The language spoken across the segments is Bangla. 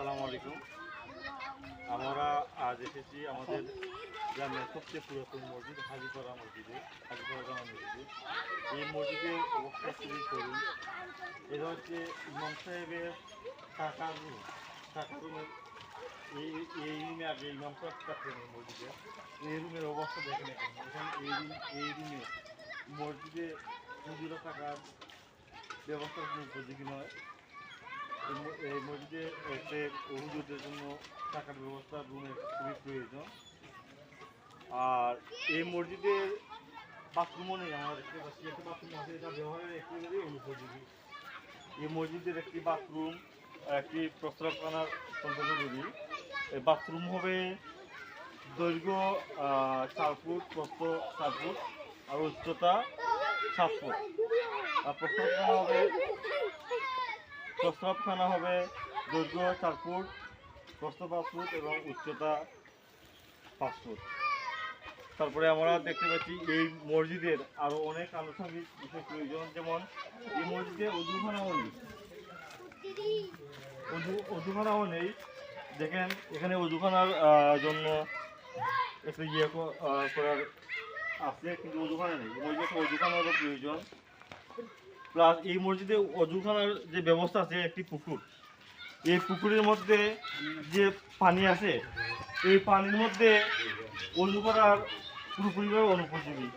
আসসালামু আলাইকুম। আমরা আজ এসেছি আমাদের গ্রামের সবচেয়ে পুরাতন মসজিদ, হাজিপাড়া মসজিদে, হাজিপাড়া জামা মসজিদে। এই মসজিদের অবস্থা খুবই করুন এটা হচ্ছে ইমাম সাহেবের টাকার রুম। টাকার রুমের এই এই রুমে আগে ইমাম সাহেব থাকতেন এই মসজিদে। এই রুমের অবস্থা দেখেন এখন। এখানে এই রুম, এই রুমে মসজিদে পুজোর টাকার ব্যবস্থা উপযোগী নয়। এই মসজিদে এসে হুজুরদের জন্য টাকার ব্যবস্থা রুমের খুবই প্রয়োজন। আর এই মসজিদের বাথরুমও নেই আমরা দেখতে পাচ্ছি একটা বাথরুম আছে, এটা ব্যবহারের একেবারেই অনুপযোগী। এই মসজিদের একটি বাথরুম একটি প্রস্রাবখানার অত্যন্ত জরুরি এই বাথরুম হবে দৈর্ঘ্য চার ফুট, প্রস্থ চার ফুট, আর উচ্চতা সাত ফুট। আর প্রস্রাবখানা হবে প্রস্রাবখানা হবে দৈর্ঘ্য চার ফুট, প্রস্থ পাঁচ ফুট এবং উচ্চতা পাঁচ ফুট। তারপরে আমরা দেখতে পাচ্ছি এই মসজিদের আরও অনেক আনুষঙ্গিক বিষয় প্রয়োজন, যেমন এই মসজিদে অজুখানাও নেই অজু অজুখানাও নেই দেখেন, এখানে অজুখানার জন্য একটা ইয়ে করার আছে, কিন্তু অজুখানা নেই। মসজিদে একটা অজুখানারও প্রয়োজন। প্লাস এই মসজিদে অজুখানার যে ব্যবস্থা আছে, একটি পুকুর। এই পুকুরের মধ্যে যে পানি আছে, এই পানির মধ্যে অজু করার পুরোপুরিভাবে অনুপযোগী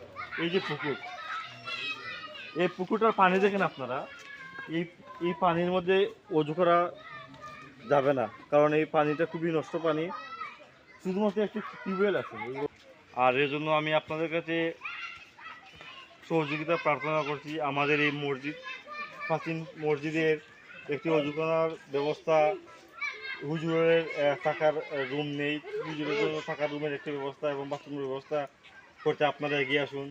এই যে পুকুর। এই পুকুরটার পানি দেখেন আপনারা, এই এই পানির মধ্যে অজু করা যাবে না, কারণ এই পানিটা খুবই নষ্ট পানি। শুধুমাত্র একটি টিউবওয়েল আছে। আর এর জন্য আমি আপনাদের কাছে সহযোগিতা প্রার্থনা করছি আমাদের এই মসজিদ, প্রাচীন মসজিদের একটি অজুখানার ব্যবস্থা। হুজুরের থাকার রুম নেই। হুজুরের থাকার রুমের একটি ব্যবস্থা এবং বাথরুমের ব্যবস্থা করতে আপনারা এগিয়ে আসুন।